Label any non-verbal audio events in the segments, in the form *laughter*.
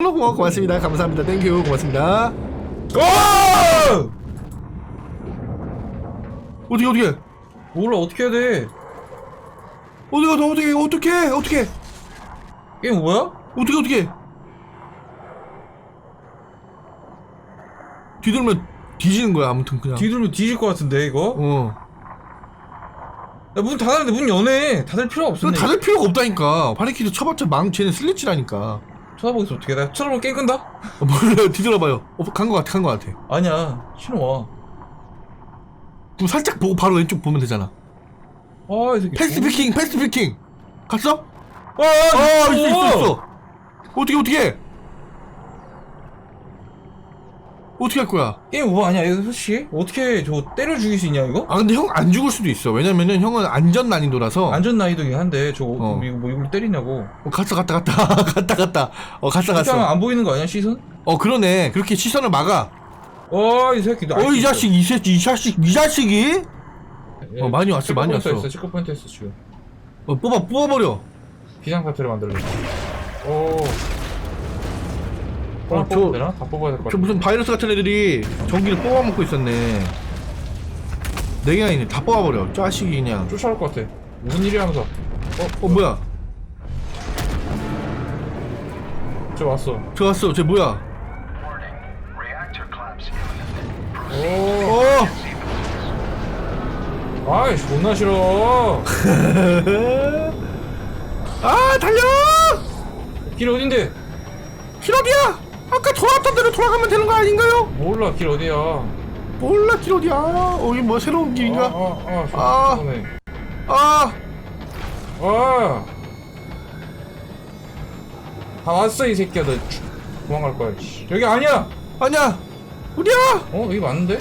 고마 고맙습니다. 감사합니다. 땡큐 고맙습니다. 어! 어떻게 어떻게 몰라 어떻게 해야 돼? 어디가 너 어떻게 어떻게 어떻게 게임 뭐야? 어떻게 어떻게 뒤돌면 뒤지는 거야 아무튼 그냥. 뒤돌면 뒤질 것 같은데 이거? 어. 야, 문 닫았는데 문 연해. 닫을 그럼 없었네. 닫을 필요가 없다니까. 바리키드 쳐봤자 망 쟤는 슬래치라니까. 쳐다보겠어 어떻게 해? 나 쳐다보면 게임 끈다? 어, 몰라요 뒤돌아봐요. 어, 간거 같아 간 거 같아. 아니야 신호 와. 그럼 살짝 보고 바로 왼쪽 보면 되잖아. 아이 새끼. 패스트 피킹 패스트 피킹. 갔어? 아, 아 있어 있어 있어. 어떻게 어떻게? 어떻게 할 거야? 게임 오버 아니야 이거 솔직히? 어떻게 저거 때려 죽일 수 있냐 이거? 아 근데 형 안 죽을 수도 있어. 왜냐면은 형은 안전 난이도라서. 안전 난이도긴 한데 저거 어. 이거 뭐 이걸 때리냐고. 어, 갔다 갔다 갔다 *laughs* 갔다 갔다. 어 갔다 그렇게 하면. 안 보이는 거 아니야 시선? 어 그러네. 그렇게 시선을 막아. 어이 새끼. 어이 자식 이 새끼 이 자식 이 자식이. 예, 어, 많이 왔어, 많이 왔어. 체크 포인트 했어 지금. 어 뽑아 뽑아버려. 비상 사태를 만들래. 오. 어, 어, 저- 되나? 다 뽑아야 될 것 저 같아. 무슨 바이러스 같은 애들이 전기를 뽑아먹고 있었네. 네 개나 있네. 다 뽑아버려. 자식이 그냥. 쫓아올 것 같아. 무슨 일이 하면서. 어 뭐야? 저 왔어. 들어왔어. 쟤 뭐야? Reactor collapse. 오. 어. *laughs* 아이 존나 싫어. *laughs* 아 달려! 길 어딘데? 길 어디야? 아까 돌아왔던 대로 돌아가면 되는 거 아닌가요? 몰라 길 어디야? 몰라 길 어디야? 어 이게 뭐 새로운 길인가? 아 아아 아. 네 아, 아. 다 왔어 이 새끼야 너쭉 도망갈 거야. 씨. 여기 아니야. 아니야. 어디야? 어 여기 맞는데?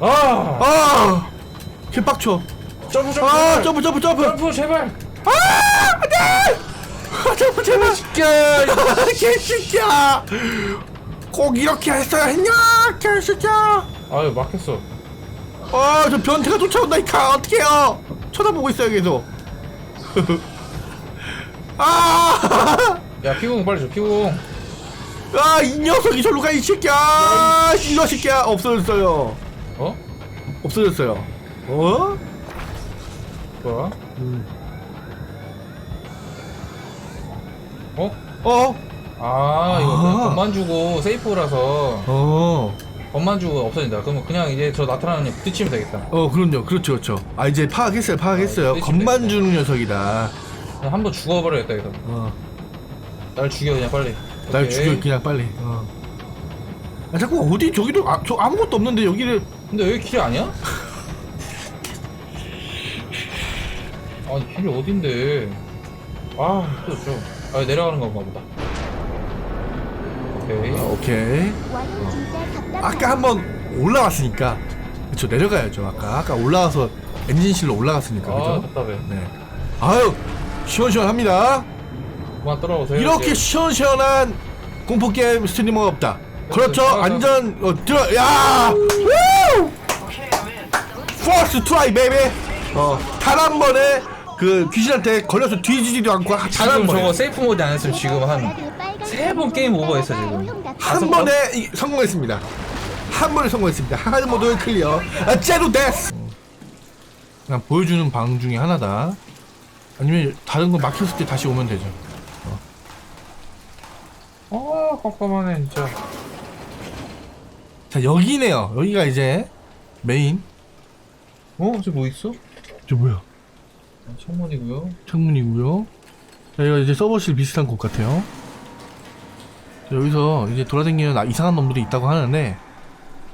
아. 아, 개빡쳐. 점프 점프. 아. 점프 점프 점프. 점프 제발. 아, 안돼! 아, 점프 제발. 야, 개새끼야! 꼭 이렇게 했어야 했냐, 개새끼야! 아유 막혔어. 아, 저 변태가 쫓아온다니까 어떡해요? 쳐다보고 있어요 계속. *laughs* 아, 야 피구공 빨리 줘 피구공. 아, 이 녀석이 절로 가 이 새끼야! 아, 이거 새끼야 없어졌어요. 어? 없어졌어요. 어? 뭐야? 어? 어? 아 이거 아. 돈만 주고 세이프라서 어? 돈만 주고 없어진다. 그러면 그냥 이제 저 나타나는 애 부딪히면 되겠다. 어, 그럼요. 그렇죠, 그렇죠. 아, 이제 파악했어요, 파악했어요. 아, 겁만. 주는 녀석이다. 그냥 한번 죽어버려야겠다 이거. 어. 날 죽여 그냥 빨리. 날 오케이. 죽여 그냥 빨리. 어. 아 자꾸 어디 저기도 아, 저 아무것도 없는데 여기를 근데 여기 길 아니야? *laughs* 아니 길이 어딘데? 아, 또 저. 아 내려가는 건가 보다. 오케이. 아, 오케이. 아까 한번 올라왔으니까 그쵸 내려가야죠. 아까 아까 올라와서 엔진실로 올라갔으니까 아 그죠? 답답해. 네. 아유 시원시원합니다. 그만 떨어오세요. 이렇게 이제. 시원시원한 공포 게임 스트리머가 없다. 그렇죠. 아, 안전 어, 들어 야. 우! 포스 트라이 베이비. 어 단 한 번에 그 귀신한테 걸려서 뒤지지도 않고 단한 지금 저거 세이프 모드 안 했으면 지금 한 세 번 게임 오버했어 지금. 한 다섯 번에 이- 성공했습니다. 한 번에 성공했습니다. 하드 모드 클리어. 아, 제로 데스. 그냥 보여주는 방 중에 하나다. 아니면 다른 거 막혔을 때 다시 오면 되죠. 아 깜깜하네 진짜. 자 여기네요. 여기가 이제 메인. 어? 저뭐 있어? 저 뭐야? 창문이고요. 창문이고요. 자 여기가 이제 서버실 비슷한 곳 같아요. 자, 여기서 이제 돌아다니는 나- 이상한 놈들이 있다고 하는데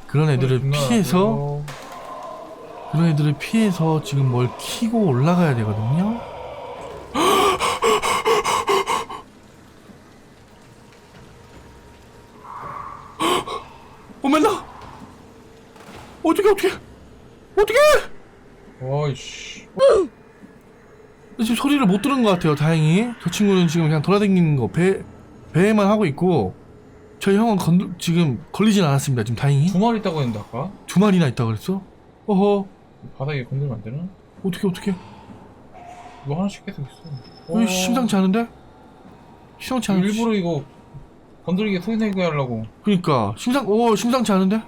그런 애들을 피해서 그런 애들을 피해서 지금 뭘 키고 올라가야 되거든요. *gasps* 어머나! 어떻게 어떻게 어떻게? 와이씨. *laughs* 지금 소리를 못 들은 것 같아요. 다행히 저 친구는 지금 그냥 돌아다니는 거 배 배에만 하고 있고 저희 형은 건, 지금 걸리진 않았습니다. 지금 다행히 두 마리 있다고 했는데 아까? 두 마리나 있다 그랬어? 어허 바닥에 건들면 안 되나? 어떻게 어떻게? 뭐 하나씩 계속 있어. 왜 심상치 않은데? 심상치 않은 일부러 이거 건드리게 소리 내게 하려고. 그니까 심상 오 심상치 않은데?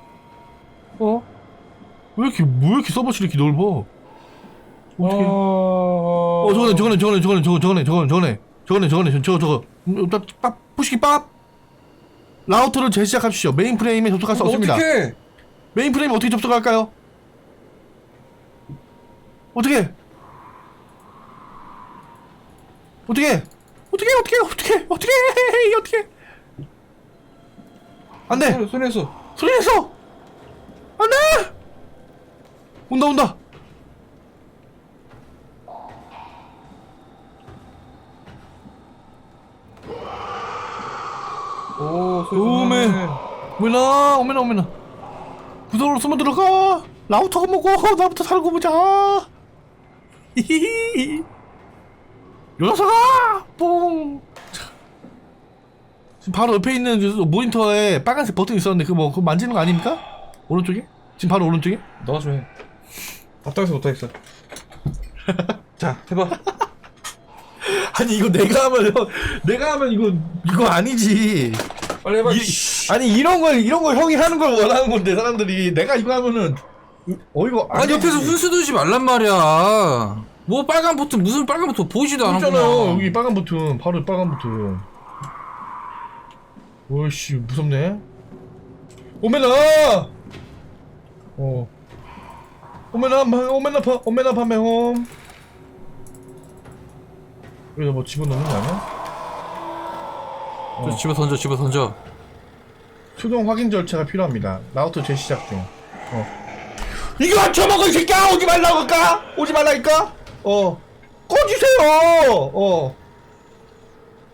어? 왜 이렇게 왜 이렇게 서버실이 이렇게 넓어? 어떻게? 어, 어 저거네 저거네 저거네 저거네 저거 저거네 저거네 저거네 저거네 저거네 저거 저거 음, 빠- 빠 푸시기 밥 라우터를 재시작합시오 메인 프레임에 접속할 수 없습니다 어떻게? 메인 프레임 어떻게 접속할까요? 어떻게? 어떻게? 어떻게 어떻게 어떻게 어떻게 어떻게 안 돼 손에서. 소리 냈어 안돼 온다 온다 오, 오메. 오메나 오메나 오메나 구석으로 숨어 들어가 라우터가 뭐고 나부터 살고 보자 히히히 요 녀석아 뽕 자. 지금 바로 옆에 있는 저 모니터에 빨간색 버튼 있었는데 그거 뭐 그거 만지는 거 아닙니까? 오른쪽에? 지금 바로 오른쪽에? 너가 좀 해. 답답해서 못하겠어. *laughs* 자, 해봐. 아니 이거 내가 하면 형 내가 하면 이거 이거 아니지. 빨리 해봐. 이, 아니 이런 걸 이런 걸 형이 하는 걸 원하는 건데 사람들이. 내가 이거 하면은 어이가 아니 옆에서 훈수 두지 말란 말이야. 뭐 빨간 버튼 무슨 빨간 버튼 보이지도 않았구나. 여기 빨간 버튼 바로 빨간 버튼. 오이씨 무섭네. 오메나! 어. 오메나 마- 오메나 파 오메나 파메홈 여기다 뭐 집어넣는 거 아니야? 저 집어 던져 집어 던져. 수동 확인 절차가 필요합니다 라우터 재시작 중 어. 이거 맞춰먹어 이 새끼야 오지 말라고 할까? 오지 말라니까? 어 꺼주세요 어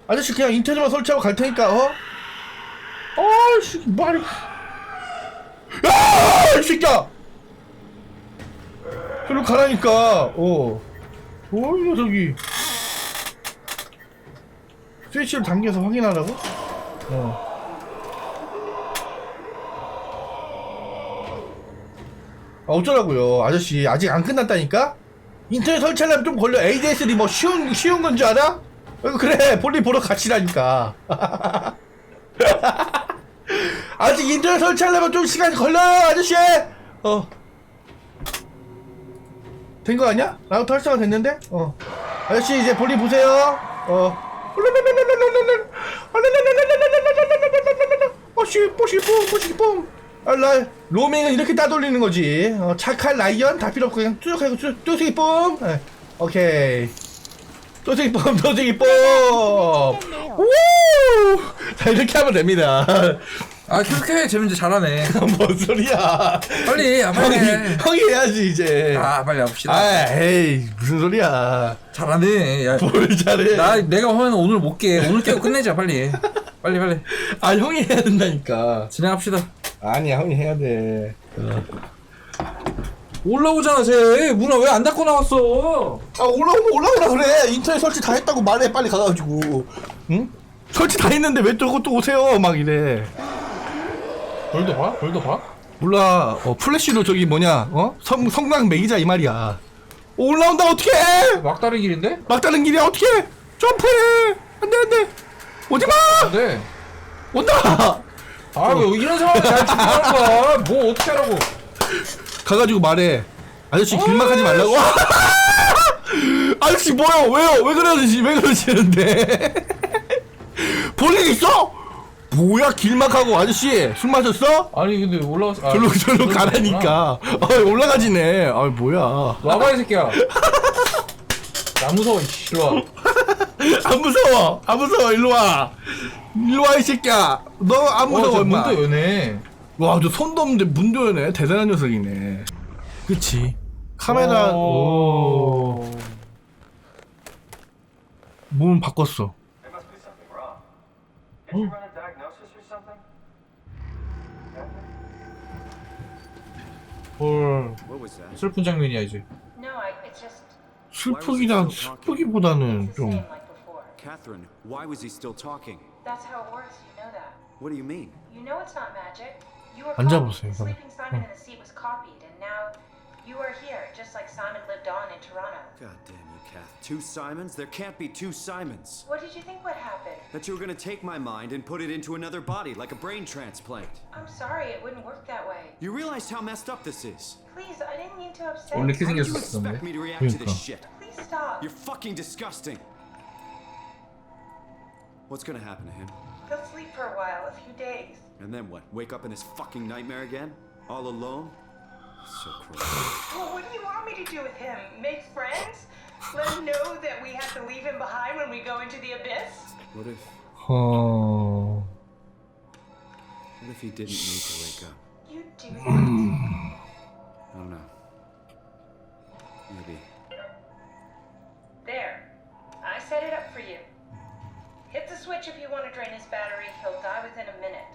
아저씨 그냥 인터넷만 설치하고 갈 테니까 어? 아이씨 말이 야이 새끼야 저로 가라니까 어 어 이 녀석이 스위치를 당겨서 확인하라고? 어 아, 어쩌라고요 아저씨 아직 안 끝났다니까? 인터넷 설치하려면 좀 걸려 ADSD 뭐 쉬운 쉬운 건 줄 알아? 어, 그래 볼일 보러 같이라니까 *laughs* 아직 인터넷 설치하려면 좀 시간이 걸려요 아저씨 어 된 거 아니야? 라우터 설치가 됐는데? 어 아저씨 이제 볼일 보세요 어 알라 로밍은 이렇게 따돌리는 거지 어, 착한 라이언 다 필요 없고 그냥 뚜둑하고 뚜- 뚜둑이 뽕 네, 오케이 뚜둑이 뽕 뚜둑이 뽕 우! 자 이렇게 하면 됩니다 아 그렇게 재밌는데 잘하네. *laughs* 뭔 소리야 빨리 아, 형이, 빨리. 해. 형이 해야지 이제 아 빨리 합시다. 아 에이 무슨 소리야 잘하네. 야, 뭘 잘해 나 내가 하면 오늘 못 깨. 오늘 깨고 끝내자 빨리. 빨리 빨리 아 형이 해야 된다니까 진행합시다. 아니야 형이 해야 돼 올라오잖아 쟤. 문화 왜 안 닫고 나왔어? 아 올라오면 올라오라 그래 인터넷 설치 다 했다고 말해 빨리 가가지고 응? 설치 다 했는데 왜또또 오세요 막 이래 볼도 봐? 볼도 봐? 몰라. 어 플래시로 저기 뭐냐 어? 성, 성강 매기자 이 말이야. 어, 올라온다 어떡해! 막다른 길인데? 막다른 길이야 어떡해! 점프해! 안돼 안돼! 오지 마! 안 돼. 온다! 아, 왜 이런 상황에 잘 준비하는 거야? 뭐 어떻게 하라고? 가가지고 말해. 아저씨 길막하지 말라고? *laughs* 아저씨 뭐요? 왜요? 왜 그러시지? 왜 그러시는데? *laughs* 볼일 있어 뭐야 길막하고 아저씨 술 마셨어 아니 근데 올라왔어. 아, 절로 절로 가라니까 어 올라가지네 아 뭐야. 와봐 이 새끼야. 나 무서워. 이씨, 일로 와. *laughs* 안 무서워 안 무서워 일로 와 일로 와 이 새끼야 너안 어, 무서워 저 임마 문도 여네. 와 저 손도 없는데 문도 여네 대단한 녀석이네 그치 카메라 오. 오. 문 바꿨어 There must be something wrong. Did you run a 헐. What was that? 슬픈 장면이야 이제. No, I, it's just 슬프기랑 슬프기보다는 좀. Catherine, why was he still talking? That's how it works, you know that. What do you mean? You know it's not magic. You were. 그럼. Sleeping Simon in the seat was now You are here, just like Simon lived on in Toronto. God damn you, Kath. Two Simons? There can't be two Simons. What did you think would happen? That you were gonna take my mind and put it into another body, like a brain transplant. I'm sorry, it wouldn't work that way. You realize how messed up this is. Please, I didn't mean to upset you. How do you expect me to react to this shit? Please stop. You're fucking disgusting. What's gonna happen to him? He'll sleep for a while, a few days. And then what? Wake up in this fucking nightmare again? All alone? So *gasps* cruel. Well, what do you want me to do with him? Make friends? Let him know that we have to leave him behind when we go into the abyss? What if Oh. what if he didn't need to wake up? You do hmm. that? I don't know. Maybe. There. I set it up for you. Hit the switch if you want to drain his battery. He'll die within a minute.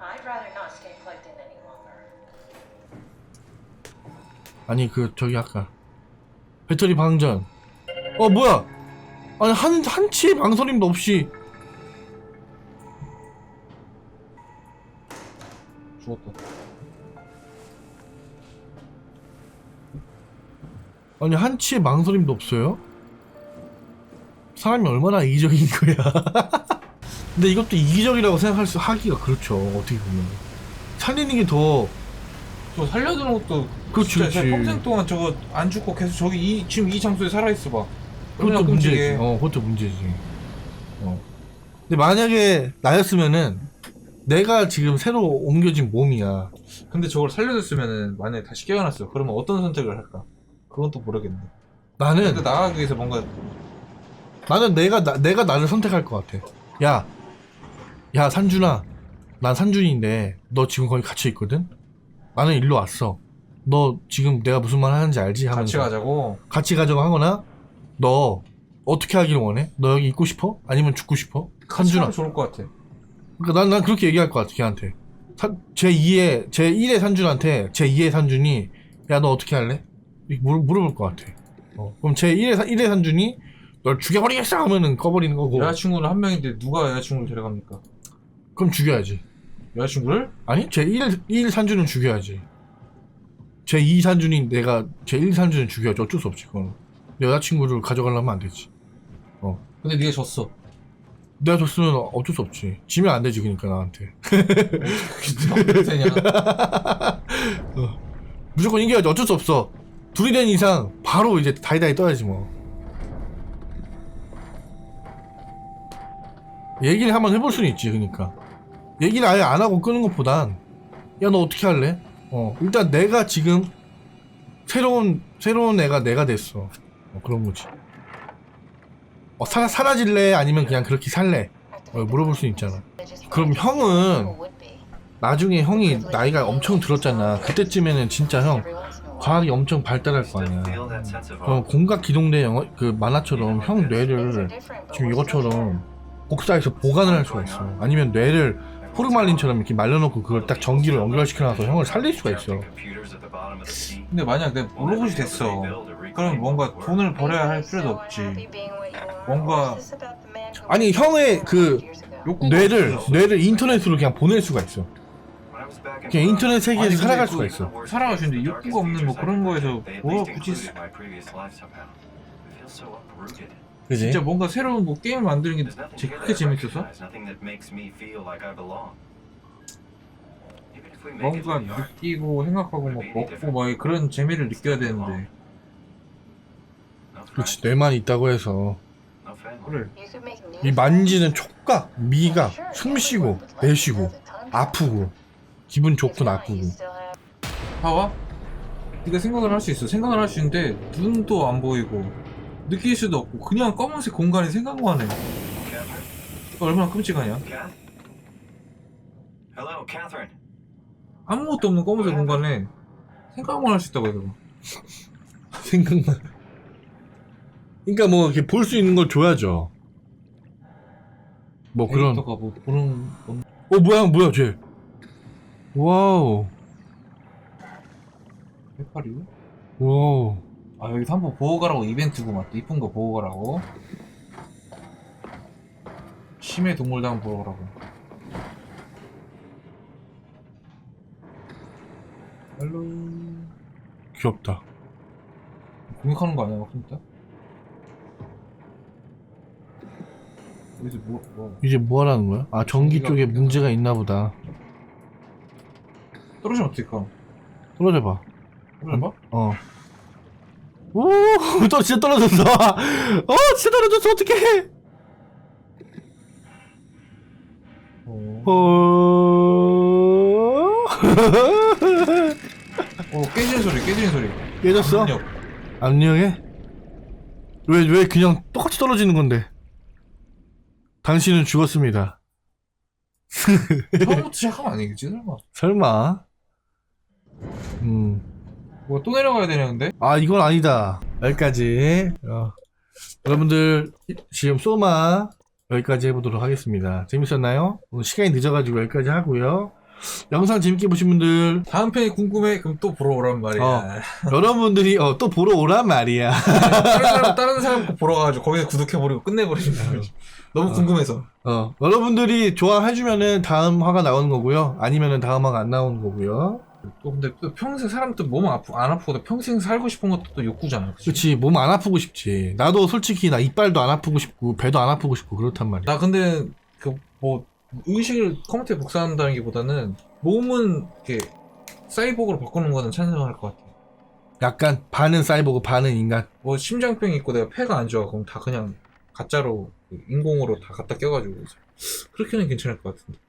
I'd rather not stay plugged in any longer. 아니 그 저기 아까. 배터리 방전. 어 뭐야? 아니 한 한치의 망설임도 없이. 죽었다. 아니 한치의 망설임도 없어요? 사람이 얼마나 이기적인 거야. *laughs* 근데 이것도 이기적이라고 생각할 수 하기가 그렇죠. 어떻게 보면. 살리는 게더 저 살려두는 것도 그렇지, 진짜 제가 그렇지. 평생 동안 저거 안 죽고 계속 저기 이, 지금 이 장소에 살아있어 봐 그것도 얼마나 문제지. 어, 그것도 문제지. 어. 근데 만약에 나였으면은 내가 지금 새로 옮겨진 몸이야. 근데 저걸 살려줬으면은 만약에 다시 깨어났어 그러면 어떤 선택을 할까 그건 또 모르겠네 나는 근데 나가기 위해서 뭔가 나는 내가 나, 내가 나를 선택할 것 같아. 야, 야 산준아, 난 산준인데 너 지금 거기 갇혀 있거든. 나는 일로 왔어. 너 지금 내가 무슨 말 하는지 알지? 하면서 같이 가자고 같이 가자고 하거나 너 어떻게 하길 원해? 너 여기 있고 싶어? 아니면 죽고 싶어? 같이 산준아. 하면 좋을 것 같아 그러니까 난, 난 그렇게 얘기할 것 같아, 걔한테. 제 2의, 제 1의 산준한테 제 2의 산준이, 야, 너 어떻게 할래? 이렇게 물, 물어볼 것 같아. 어, 그럼 제 1의, 1의 산준이, 널 죽여버리겠어! 하면은 꺼버리는 거고. 여자친구는 한 명인데 누가 여자친구를 데려갑니까 그럼 죽여야지. 여자친구를? 아니, 제 1, 1 산준은 죽여야지. 제2 산준이 내가, 제1 산준은 죽여야지. 어쩔 수 없지, 그건. 여자친구를 가져가려면 안 되지. 근데 네가 졌어 내가 줬으면 어쩔 수 없지. 지면 안 되지, 그니까, 나한테. 되냐 *laughs* 무조건 이겨야지 어쩔 수 없어 둘이 된 이상 바로 이제 다이다이 떠야지 뭐 얘기를 한번 해볼 수는 있지 그니까 얘기를 아예 안 하고 끄는 것보단 야 너 어떻게 할래? 어 일단 내가 지금 새로운 새로운 애가 내가 됐어. 어, 그런 거지. 어 사, 사라질래? 아니면 그냥 그렇게 살래? 어, 물어볼 수 있잖아. 그럼 형은 나중에 형이 나이가 엄청 들었잖아. 그때쯤에는 진짜 형 과학이 엄청 발달할 거 아니야. 어, 공각 기동대 영어 그 만화처럼 형 뇌를 지금 이것처럼 복사해서 보관을 할 수가 있어. 아니면 뇌를 호르말린처럼 이렇게 말려놓고 그걸 딱 전기로 연결시켜놔서 형을 살릴 수가 있어. 근데 만약 내가 로봇이 됐어 그럼 뭔가 돈을 벌어야 할 필요도 없지 뭔가 아니 형의 그 욕구가 뇌를 없어졌어. 뇌를 인터넷으로 그냥 보낼 수가 있어 그냥 인터넷 세계에서 아니, 살아갈 근데 수가 그- 있어 있는데 욕구가 없는 뭐 그런 거에서 뭐 굳이 그지? 진짜 뭔가 새로운 뭐 게임을 만드는 게 here 그렇게 재밌어서 뭔가 느끼고 생각하고 뭐 먹고 뭐 그런 재미를 느껴야 되는데 그렇지 뇌만 있다고 해서. 그래 이 만지는 촉각, 미각, 숨쉬고 내쉬고 아프고 기분 좋고 나쁘고 봐봐 네가 생각을 할 수 있어 생각을 할 수 있는데 눈도 안 보이고 느낄 수도 없고 그냥 검은색 공간에 생각만 해? 얼마나 끔찍하냐? Kath? Hello, Catherine. 아무것도 없는 검은색 공간에 생각만 할 수 있다고 해서. *laughs* 생각만. 그러니까 뭐 이렇게 볼 수 있는 걸 줘야죠. 뭐 그런. 데이터가 뭐 보는 건- 어 뭐야 뭐야 쟤. 와우. 해파리 와우 아 여기서 한번 보고 가라고 이벤트구만 또 이쁜 거 보고 가라고 심해 동물당 보러 가라고 헬로 귀엽다. 공격하는 거 아니야, 막 진짜? 여기서 뭐, 뭐. 이제 뭐 하라는 거야? 아 전기 쪽에 문제가 있나 보다. 떨어지면 어떡해, 떨어져봐. 떨어져봐? 어. 오, 또 진짜 떨어졌어. 어, 진짜 떨어졌어. 어떡해. 어. 어. 어, 깨지는 소리, 깨지는 소리. 깨졌어? 압력. 압력에? 왜, 왜 그냥 똑같이 떨어지는 건데? 당신은 죽었습니다. 처음부터 시작하면 아니겠지, 설마. 설마? 음. 뭐가 또 내려가야 되는데? 아, 이건 아니다. 여기까지. 어. 여러분들, 지금 소마 여기까지 해보도록 하겠습니다. 재밌었나요? 오늘 시간이 늦어가지고 여기까지 하고요. 영상 재밌게 보신 분들, 다음 편이 궁금해? 그럼 또 보러 오란 말이야. 어. 여러분들이 어, 또 보러 오란 말이야. 다른 사람, 다른 사람 거 보러 가가지고 거기서 구독해버리고 끝내버리는 거지. 너무 궁금해서. 어, 여러분들이 좋아해주면은 다음 화가 나오는 거고요. 아니면은 다음 화가 안 나오는 거고요. 또 근데 또 평생 사람 또 몸 아프, 안 아프고도 평생 살고 싶은 것도 또 욕구잖아. 그치? 그치, 몸 안 아프고 싶지. 나도 솔직히 나 이빨도 안 아프고 싶고, 배도 안 아프고 싶고, 그렇단 말이야. 나 근데 그 뭐 의식을 컴퓨터에 복사한다는 게 보다는 몸은 이렇게 사이보그로 바꾸는 거는 찬성할 것 같아. 약간 반은 사이보그, 반은 인간. 뭐 심장병 있고 내가 폐가 안 좋아. 그럼 다 그냥 가짜로 그 인공으로 다 갖다 껴가지고 그렇게는 괜찮을 것 같은데.